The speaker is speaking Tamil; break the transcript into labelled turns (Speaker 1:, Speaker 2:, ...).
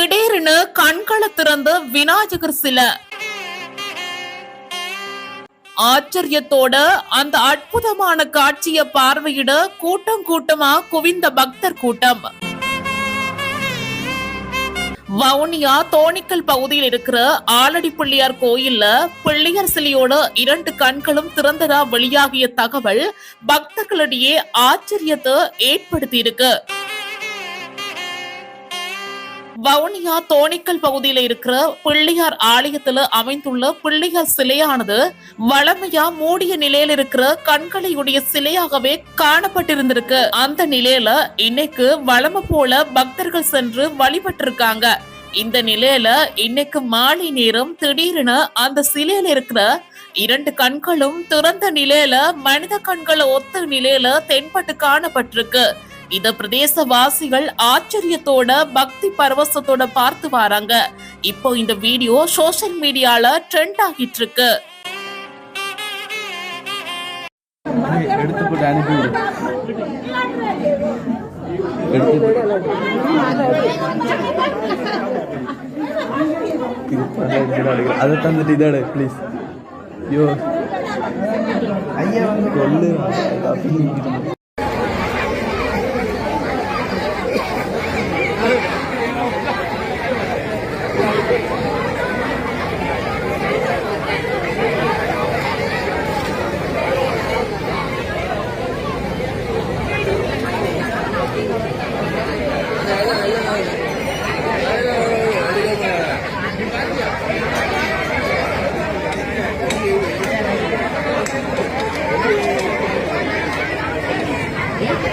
Speaker 1: திடீர்னு கண்களை திறந்து விநாயகர் சில. ஆச்சரியத்தோட அந்த அற்புதமான காட்சியை பார்வையிட கூட்டம் கூட்டமா குவிந்த பக்தர் கூட்டம். வவுனியா தோணிக்கல் பகுதியில் இருக்கிற ஆலடி பிள்ளையார் கோயில்ல பிள்ளையார் சிலையோட இரண்டு கண்களும் திறந்ததா வெளியாகிய தகவல் பக்தர்களிடையே ஆச்சரியத்தை ஏற்படுத்தி இருக்கு வவுனியா தோணிக்கல் பகுதியில இருக்கிற பிள்ளையார் ஆலயத்துல அமைந்துள்ள பிள்ளையார் சிலையானது வளமையா மூடிய நிலையில இருக்கிற கண்களையுடைய சிலையாகவே காணப்பட்டிருந்திருக்கு. அந்த நிலையில இன்னைக்கு வளமை போல பக்தர்கள் சென்று வழிபட்டிருக்காங்க. இந்த நிலையில இன்னைக்கு மாலை நேரம் திடீர்னு அந்த சிலையில இருக்கிற இரண்டு கண்களும் திறந்த நிலையில மனித கண்களை ஒத்த நிலையில தென்பட்டு காணப்பட்டிருக்கு. இத பிரதேசவாசிகள் ஆச்சரியத்தோட பக்தி பரவசத்தோட பார்த்து வராங்க. இப்போ இந்த வீடியோ சோஷியல் மீடியால ட்ரெண்ட் ஆகிட்டு இருக்கு.
Speaker 2: அதை தந்துட்டு இதாடு ப்ளீஸ் ஐயோ ஐயா கொல்லு Yeah.